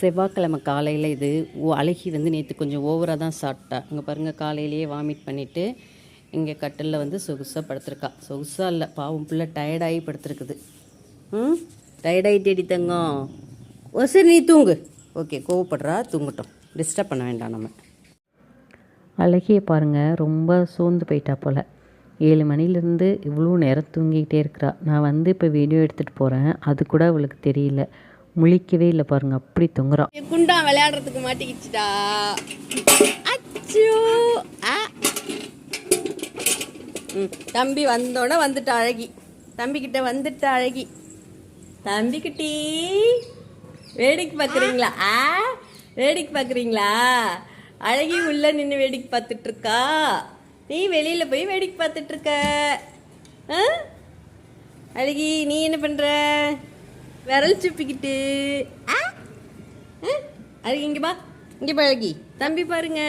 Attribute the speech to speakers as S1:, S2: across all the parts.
S1: செவ்வாய்க்கிழமை காலையில் இது ஓ அழகி வந்து நேற்று கொஞ்சம் ஓவராக தான் சாப்பிட்டா. இங்கே பாருங்கள் காலையிலேயே வாமிட் பண்ணிவிட்டு இங்கே கட்டிலில் வந்து சொகுசாக படுத்திருக்கா. சொகுசாக இல்லை பாவம் பிள்ளை டயர்டாகி படுத்துருக்குது. ம்? டயர்டாகிட்டேடி தங்கம். ஓ சரி நீ தூங்கு. ஓகே கோவப்படுறா தூங்கட்டும். டிஸ்டர்ப் பண்ண வேண்டாம் நம்ம. அழகியை பாருங்கள் ரொம்ப சோர்ந்து போயிட்டா போல். ஏழு மணிலேருந்து இவ்வளோ நேரம் தூங்கிக்கிட்டே இருக்கிறா. நான் வந்து இப்போ வீடியோ எடுத்துகிட்டு போகிறேன் அது கூட அவளுக்கு தெரியல. முழிக்கவே இல்லை பாருங்க அப்படி தொங்குறான்.
S2: குண்டா விளையாடுறதுக்கு மாட்டிக்கிச்சுடா. அச்சோ. ஆ. ம், தம்பி வந்தோடனே வந்துட்ட அழகி. தம்பி கிட்ட அழகி. தம்பி குட்டி வேடிக்கை பார்க்குறீங்களா ஆ வேடிக்கை பார்க்குறீங்களா அழகி உள்ள நின்று வேடிக்கை பார்த்துட்டு இருக்கா நீ வெளியில் போய் வேடிக்கை பார்த்துட்டு இருக்க ஆ? அழகி நீ என்ன பண்ணுற விரல் சுப்பிக்கிட்டு. ஆ? அழகி இங்க பா இங்க பா அழகி. தம்பி பாருங்க.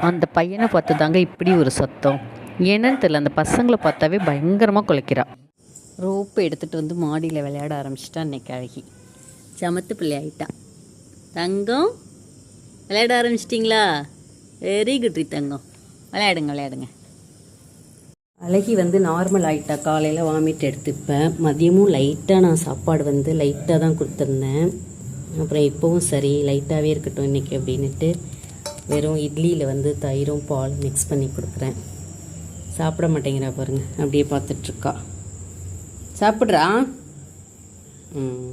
S1: அந்த பையனை பார்த்து தாங்க இப்படி ஒரு சத்தம். என்னன்னு தெரியல அந்த பசங்களை பார்த்தாவே பயங்கரமாக குலைக்கிறா. ரோப்பை எடுத்துகிட்டு வந்து மாடியில் விளையாட ஆரம்பிச்சிட்டா இன்னைக்கு அழகி. சமத்து பிள்ளை ஆயிட்டா. தங்கம் விளையாட ஆரம்பிச்சிட்டிங்களா? வெரி குட் தங்கம். விளையாடுங்க விளையாடுங்க. அழகி வந்து நார்மல் ஆகிட்டா காலையில் வாமிட் எடுத்துப்பேன். மதியமும் லைட்டாக நான் சாப்பாடு வந்து லைட்டாக தான் கொடுத்துருந்தேன். அப்புறம் இப்போவும் சரி லைட்டாகவே இருக்கட்டும் இன்றைக்கி அப்படின்ட்டு வெறும் இட்லியில் வந்து தயிரும் பால் மிக்ஸ் பண்ணி கொடுக்குறேன். சாப்பிட மாட்டேங்கிறா பாருங்கள் அப்படியே பார்த்துட்ருக்கா சாப்பிட்றா? ம்.